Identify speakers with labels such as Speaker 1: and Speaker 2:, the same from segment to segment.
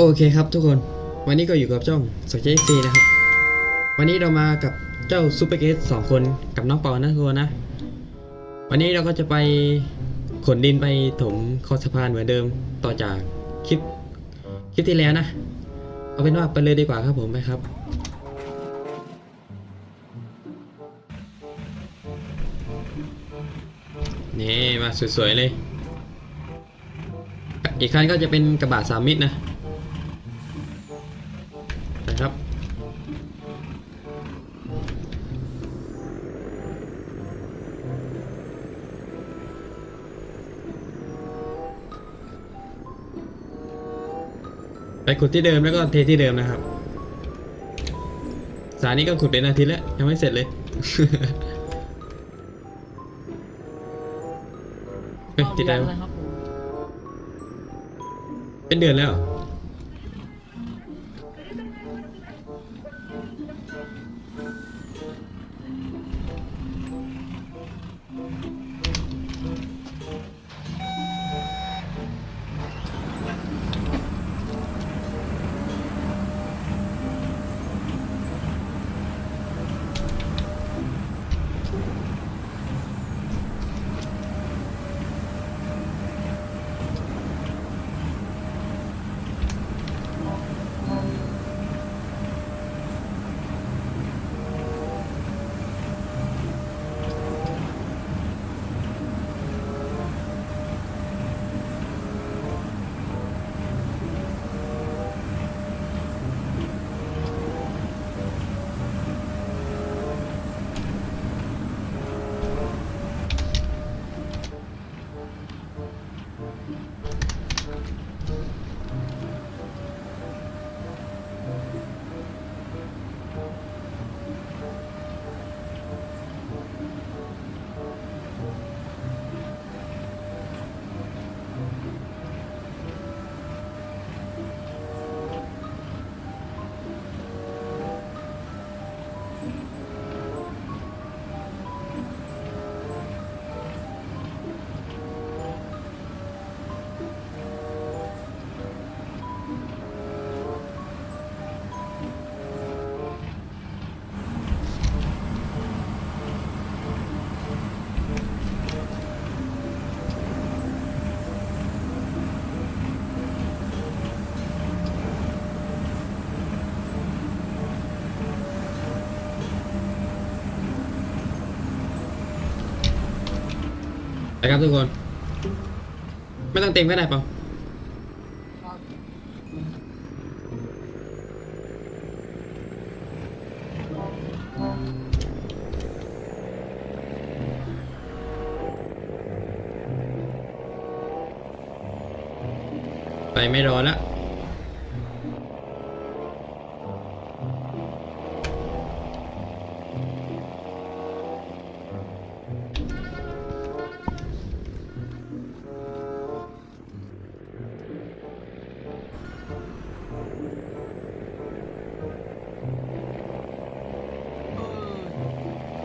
Speaker 1: โอเคครับทุกคน วันนี้ก็อยู่กับจ้องสกเจซีนะครับ วันนี้เรามากับเจ้าซูเปอร์เกสสองคนกับน้องปอนะทุกคนนะ วันนี้เราก็จะไปขนดินไปถมคอสะพานเหมือนเดิมต่อจากคลิปคลิปที่แล้วนะ เอาเป็นว่าไปเลยดีกว่าครับผมไปครับ นี่มาสวยๆเลย อีกคันก็จะเป็นกระบะสามมิตรนะ นะครับ ไปขุดที่เดิมแล้วก็เทที่เดิมนะครับ สารนี้ก็ขุดเป็นอาทิตย์แล้ว ยังไม่เสร็จเลยเฮ้ยติดได้
Speaker 2: เล
Speaker 1: ปะ
Speaker 2: ยครับผม
Speaker 1: เป็นเดือนแล้ว ครับทุกคน ไม่ต้องเต็มก็ได้เปล่าไปไม่รอละ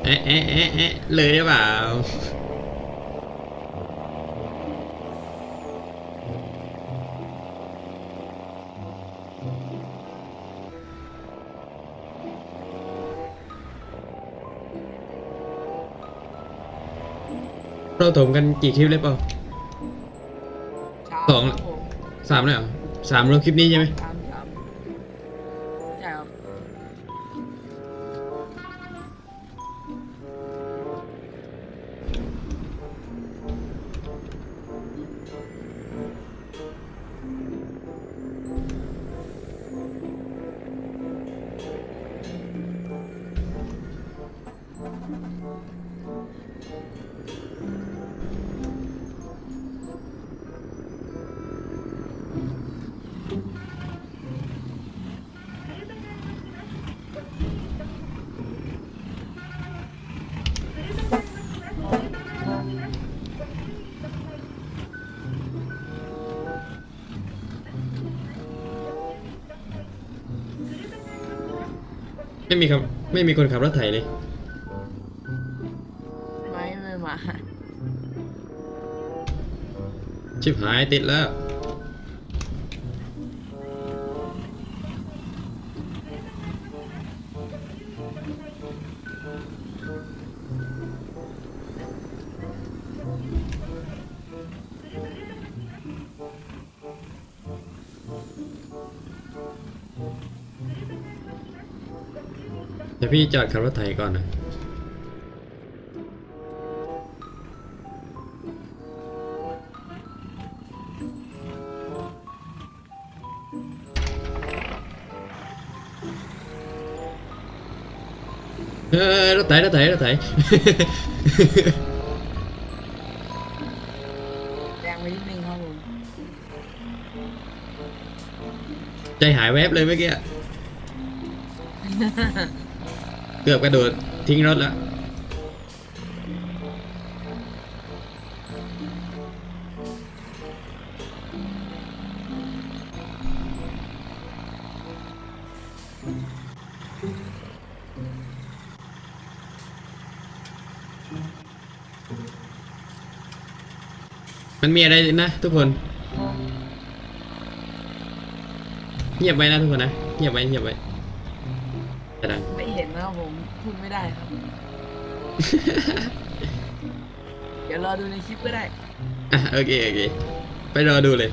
Speaker 1: เอ๊ะเอ๊ะเอ๊ะเอ๊ะเลยหรือเปล่าเราถมกันกี่คลิปเลยเปล่า สอง สามเลยเหรอสามรวมคลิปนี้ใช่ไหม
Speaker 2: สาม
Speaker 1: ไม่มีครับ ไม่มีคนขับรถไถเลย ชิบหายติดแล้ว แต่พี่จอดขับรถไถก่อนนะ เออรถไถรถไถรถไถ
Speaker 2: แดงไปนิดนึงครับผม
Speaker 1: ใจหายแวบเลยเมื่อกี้ เกือบกระโดดทิ้งรถแล้ว มันมีอะไรนะทุกคน เงียบไว้นะทุกคนนะ เงียบไว้เงียบไว้จะดัง
Speaker 2: ไม่เห็นนะครับผมพูดไม่ได้ครับ เดี๋ยวรอดูในคลิปก็ได้
Speaker 1: อะโอเคโอเค ไปรอดูเลย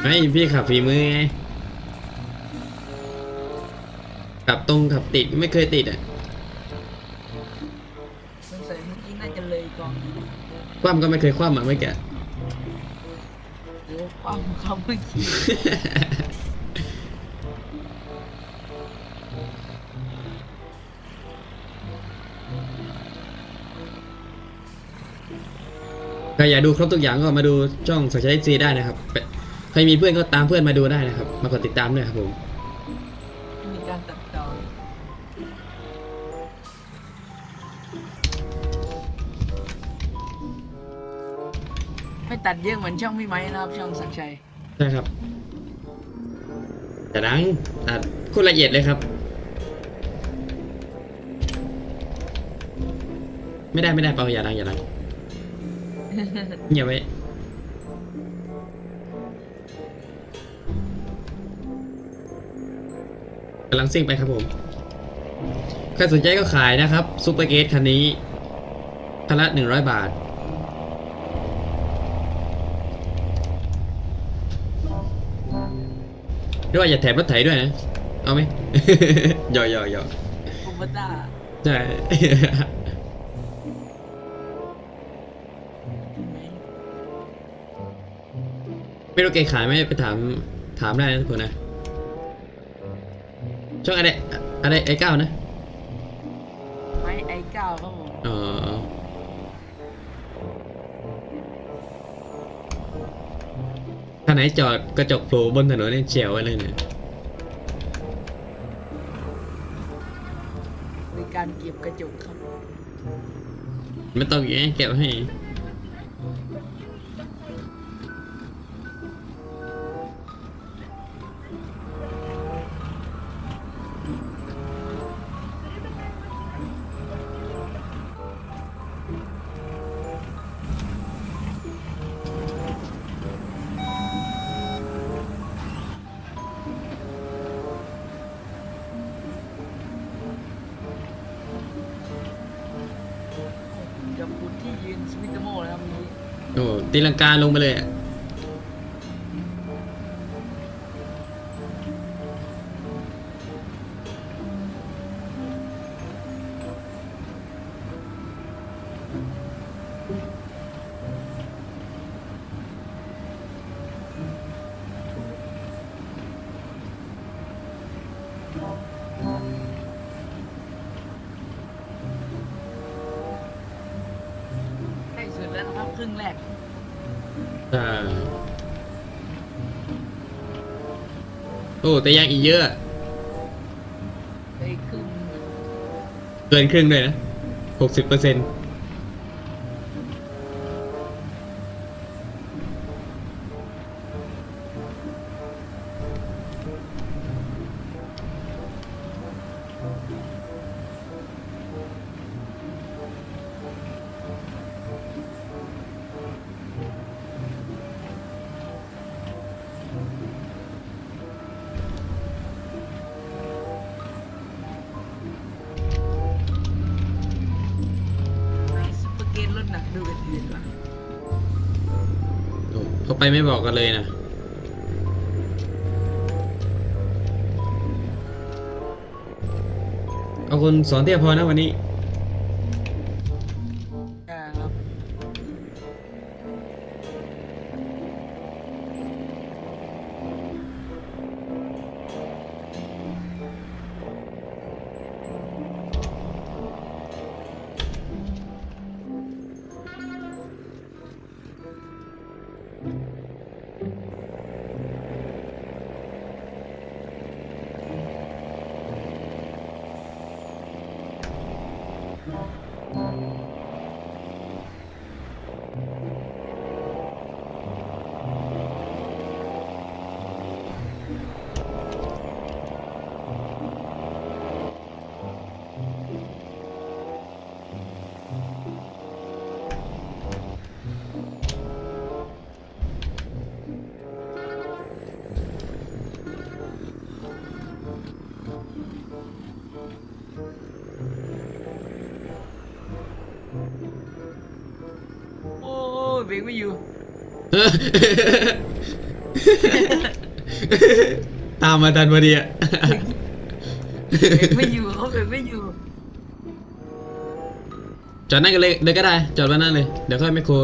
Speaker 1: ไม่พี่ขับฝีมือไงขับตรงขับติดไม่เคยติดอะ ว่ำก็ไม่เคยคว่ำอะไม่แก่
Speaker 2: ความเขาเมื่อกี้
Speaker 1: ใครอยากดูครบทุกอย่างก็มาดูช่องสักชัยซีได้นะครับไปใครมีเพื่อนก็ตามเพื่อนมาดูได้นะครับ มากดติดตามด้วยครับผม
Speaker 2: ตัดเยอะเหมือนช่องพี่ไม้นะครับ ช่องสักชัย
Speaker 1: ใช่ครับแต่ดังตัดโคุณละเอียดเลยครับ ไม่ได้ไม่ได้เปล่าอย่าดังอย่าดังเงียบไว้กำลังซิ่งไปครับผมใครสนใจก็ขายนะครับซูเปอร์เกตคันนี้คันละหนึ่งร้อยบาท ด้วยอย่าแถมรถไถด้วยนะ เอาไหม หยอกหยอกหยอก
Speaker 2: ผมว่าตา
Speaker 1: ใช่ ไม่รู้แกขายไหมไปถามถามได้นะทุกคนนะ ช่องอะไรอะไรไอ้เก้านะ
Speaker 2: ไม้ไอเก้าครับผม
Speaker 1: อ๋อ ไหนจอดกระจกโผล่บนถนนนี่เฉียวไว้เลยเนี่ย
Speaker 2: ในการเก็บกระจกครับ
Speaker 1: ไม่ต้องอย่างนี้เก็บให้
Speaker 2: ตีลั
Speaker 1: งกาลงไปเลยอะ
Speaker 2: ใกล้สุดแล้วนะครับครึ่งแรก
Speaker 1: อ้แต่ยังอีกเยอะ
Speaker 2: ไปครึ่ง
Speaker 1: เกินครึ่งด้วยนะหกสิบเปอร์เซ็นต์ ไปไม่บอกกันเลยนะเอาคุณสอนเตี้ยพอนะวันนี้
Speaker 2: โอ้ยเบรกไม่อยู่
Speaker 1: ตามมาทันพอดีอะ
Speaker 2: เบรกไม่อยู่เขาเบรกไม่อยู่
Speaker 1: จอดนั่นกันเลยเลยก็ได้ จอดไว้นั่นเลย เดี๋ยวค่อยไมโคร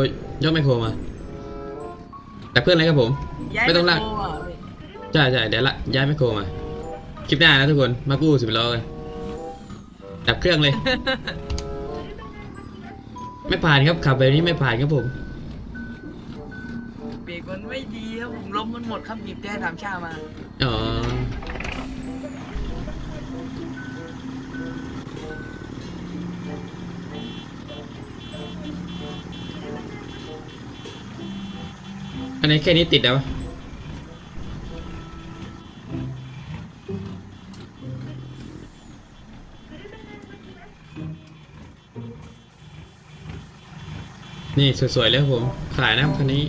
Speaker 1: ยกไมโครมาแต่เพื่อนอะไรครับผม
Speaker 2: ย้าย
Speaker 1: ไม่ต้องลาก
Speaker 2: โทรอะ
Speaker 1: ใช่ใช่เดี๋ยวละย้ายไมโครมา คลิปหน้านะทุกคน มากู้สิบล้อกันดับเครื่องเลย ไม่ผ่านครับขับแบบนี้ไม่ผ่านครับผม
Speaker 2: เบรกมันไม่ดีครับผมลมมันหมดครับหยิบแต้ถามชามา
Speaker 1: อ๋อ อันนี้แค่นี้ติดแล้ววะ นี่สวยๆเลยผม ขายนะครับคันนี้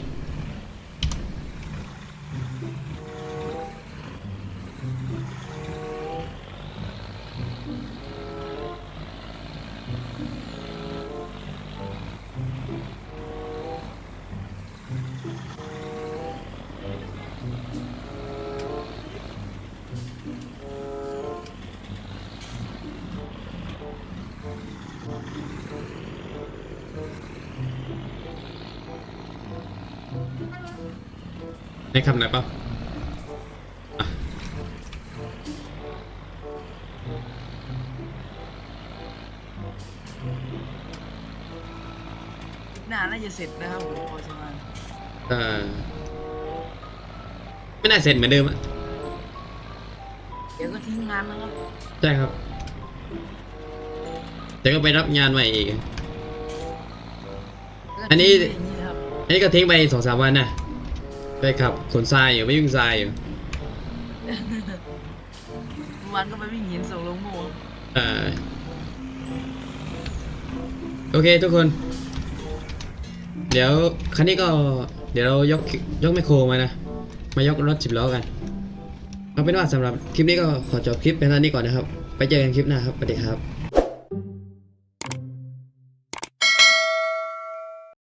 Speaker 1: ในคำไหนเปล่าอะ
Speaker 2: หน้าน่าจะเสร็จนะครับผมพอสมาน
Speaker 1: เออไม่น่าเสร็จเหมือนเดิมอะ
Speaker 2: เดี๋ยวก็ทิ้งงานแล้วครับ
Speaker 1: ใช่ครับเดี๋ยวก็ไปรับงานใหม่อีก อันนี้
Speaker 2: ก็ทิ้งอย่างนะครับ
Speaker 1: อันนี้ก็ทิ้งไปสองสามวันนะ ไปขับขนทรายอยู่ไม่ยุ่งทรายอยู่
Speaker 2: เมื่อวานก็ไปวิ่งหินส่งลงโม่
Speaker 1: เออโอเคทุกคน เดี๋ยวคันนี้ก็เดี๋ยวเรายกยกไมคโครมานะ มายกรถสิบล้อกันเอาเป็นว่าสำหรับคลิปนี้ก็ขอจบคลิปเป็นเท่านี้ก่อนนะครับ ไปเจอกันคลิปหน้าครับสวัสดีครับ